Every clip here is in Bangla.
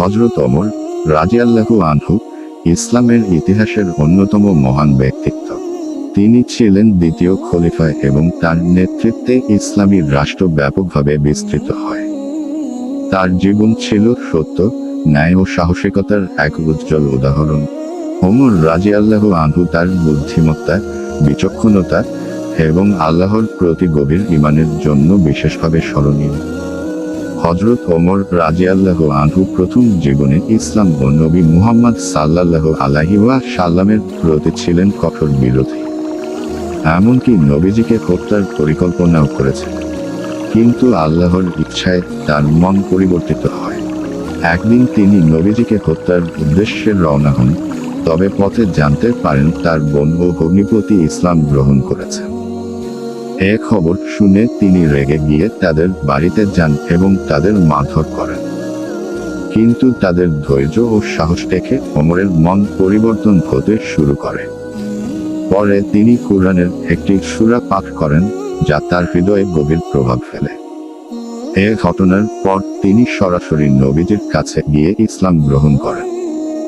হজরত অমর রাজিয়াল্লাহু আনহু ইসলামের ইতিহাসের অন্যতম মহান ব্যক্তিত্ব। তিনি ছিলেন দ্বিতীয় খলিফা এবং তার নেতৃত্বে ইসলামী রাষ্ট্র ব্যাপকভাবে বিস্তৃত হয়। তার জীবন ছিল সত্য, ন্যায় ও সাহসিকতার এক উজ্জ্বল উদাহরণ। ওমর রাজিয়াল্লাহ আনহু তার বুদ্ধিমত্তা, বিচক্ষণতা এবং আল্লাহর প্রতি গভীর ইমানের জন্য বিশেষভাবে স্মরণীয়। হজরত ওমর রাজিয়াল্লাহ আনহু প্রথম জীবনে ইসলাম ও নবী মুহাম্মদ সাল্লাল্লাহ আলাহিওয়া সাল্লামের প্রতি ছিলেন কঠোর বিরোধী। এমনকি নবীজিকে হত্যার পরিকল্পনাও করেছেন। কিন্তু আল্লাহর ইচ্ছায় তার মন পরিবর্তিত হয়। একদিন তিনি নবীজিকে হত্যার উদ্দেশ্যে রওনা হন, তবে পথে জানতে পারেন তার বোন ও ইসলাম গ্রহণ করেছেন। এ খবর শুনে তিনি রেগে গিয়ে তাদের বাড়িতে যান এবং তাদের মারধর করেন। কিন্তু তাদের ধৈর্য ও সাহস দেখে অমরের মন পরিবর্তন হতে শুরু করে। পরে তিনি কুরআনের একটি সুরা পাঠ করেন, যা তার হৃদয়ে গভীর প্রভাব ফেলে। এ ঘটনার পর তিনি সরাসরি নবীজির কাছে গিয়ে ইসলাম গ্রহণ করেন।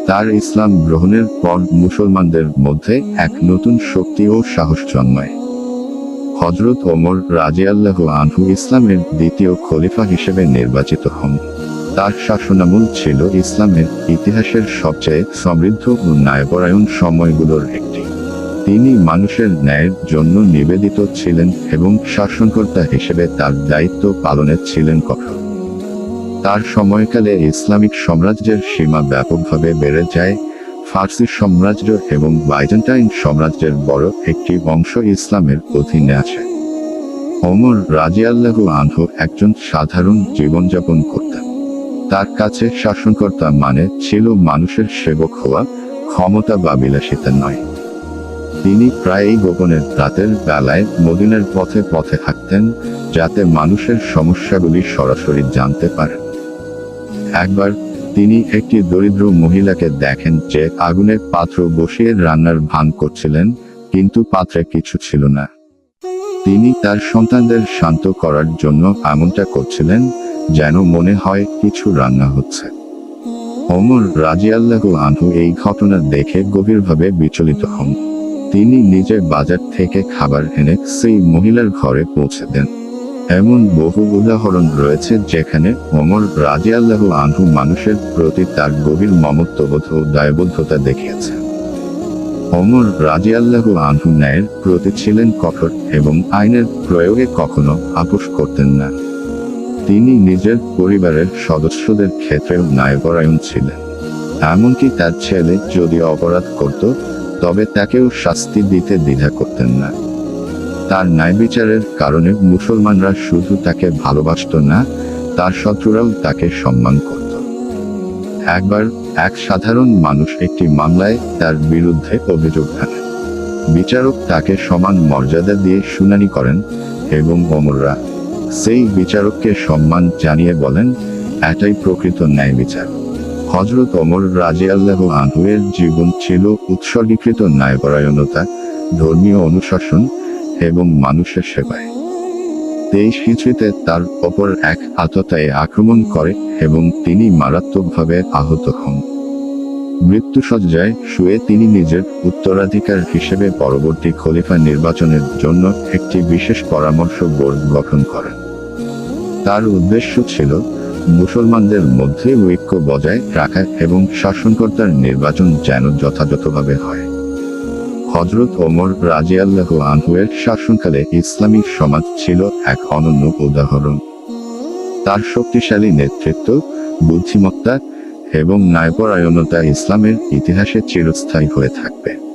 তার ইসলাম গ্রহণের পর মুসলমানদের মধ্যে এক নতুন শক্তি ও সাহস জন্মায়। হজরত ওমর রাজিয়াল্লাহ আনহু ইসলামের দ্বিতীয় খলিফা হিসেবে নির্বাচিত হন। তার শাসনামূল ছিল ইসলামের ইতিহাসের সবচেয়ে সমৃদ্ধ ও ন্যায়পরায়ণ সময়গুলোর একটি। তিনি মানুষের ন্যায়ের জন্য নিবেদিত ছিলেন এবং শাসনকর্তা হিসেবে তার দায়িত্ব পালনে ছিলেন কঠোর। তার সময়কালে ইসলামিক সাম্রাজ্যের সীমা ব্যাপকভাবে বেড়ে যায় ফার্সি সাম্রাজ্য এবং বাইজেন্টাইন সাম্রাজ্যের বড় একটি অংশ ইসলামের অধীনে আছে। ওমর রাজিয়াল্লাহু আনহু একজন সাধারণ জীবনযাপন করতেন তার কাছে শাসনকর্তা মানে ছিল মানুষের সেবক হওয়া, ক্ষমতা বা বিলাসিতা নয়। তিনি প্রায়ই গোপনের রাতের বেলায় মদিনের পথে পথে হাঁটতেন, যাতে মানুষের সমস্যাগুলি সরাসরি জানতে পারেন। একবার তিনি একটি দরিদ্র মহিলাকে দেখেন যে আগুনের পাত্র বসিয়ে রান্নার ভান করছিলেন, কিন্তু পাত্রে কিছু ছিল না। তিনি তার সন্তানদের শান্ত করার জন্য এমনটা করছিলেন, যেন মনে হয় কিছু রান্না হচ্ছে। ওমর রাজিয়াল্লাহু আনহু এই ঘটনা দেখে গভীরভাবে বিচলিত হন। তিনি নিজে বাজার থেকে খাবার এনে সেই মহিলার ঘরে পৌঁছে দেন। এমন বহু উদাহরণ রয়েছে যেখানে ওমর রাজিয়াল্লাহু আনহু মানুষের প্রতি তার গভীর মমত্ববোধ ও দায়বদ্ধতা দেখিয়েছেন ওমর রাজিয়াল্লাহু আনহু ন্যায়ের প্রতি ছিলেন কঠোর এবং আইনের প্রয়োগে কখনো আপোষ করতেন না। তিনি নিজের পরিবারের সদস্যদের ক্ষেত্রেও ন্যায়পরায়ণ ছিলেন। এমনকি তার ছেলে যদি অপরাধ করত, তবে তাকেও শাস্তি দিতে দ্বিধা করতেন না। তার ন্যায় বিচারের কারণে মুসলমানরা শুধু তাকে ভালোবাসত না, তার শত্রুরাও তাকে সম্মান করত। একবার এক সাধারণ মানুষ একটি মামলায় তার বিরুদ্ধে অভিযোগ আনেন বিচারক তাকে সমান মর্যাদা দিয়ে শুনানি করেন এবং অমররা সেই বিচারককে সম্মান জানিয়ে বলেন, এটাই প্রকৃত ন্যায় বিচার। হজরত অমর রাজিয়াল্লাহ আনহুয়ের জীবন ছিল উৎসর্গীকৃত ন্যায়পরায়ণতা, ধর্মীয় অনুশাসন এবং মানুষের সেবায়। তেইশ হিজড়িতে তার ওপর এক আততায় আক্রমণ করে এবং তিনি মারাত্মকভাবে আহত হন। মৃত্যুসজ্জায় শুয়ে তিনি নিজের উত্তরাধিকার হিসেবে পরবর্তী খলিফা নির্বাচনের জন্য একটি বিশেষ পরামর্শ বোর্ড গঠন করেন। তার উদ্দেশ্য ছিল মুসলমানদের মধ্যে ঐক্য বজায় রাখা এবং শাসনকর্তার নির্বাচন যেন যথাযথভাবে হয়। হজরত ওমর রাজিয়াল্লাহ আনহুয়ের শাসনকালে ইসলামিক সমাজ ছিল এক অনন্য উদাহরণ। তার শক্তিশালী নেতৃত্ব, বুদ্ধিমত্তা এবং ন্যায়পরায়ণতা ইসলামের ইতিহাসে চিরস্থায়ী হয়ে থাকবে।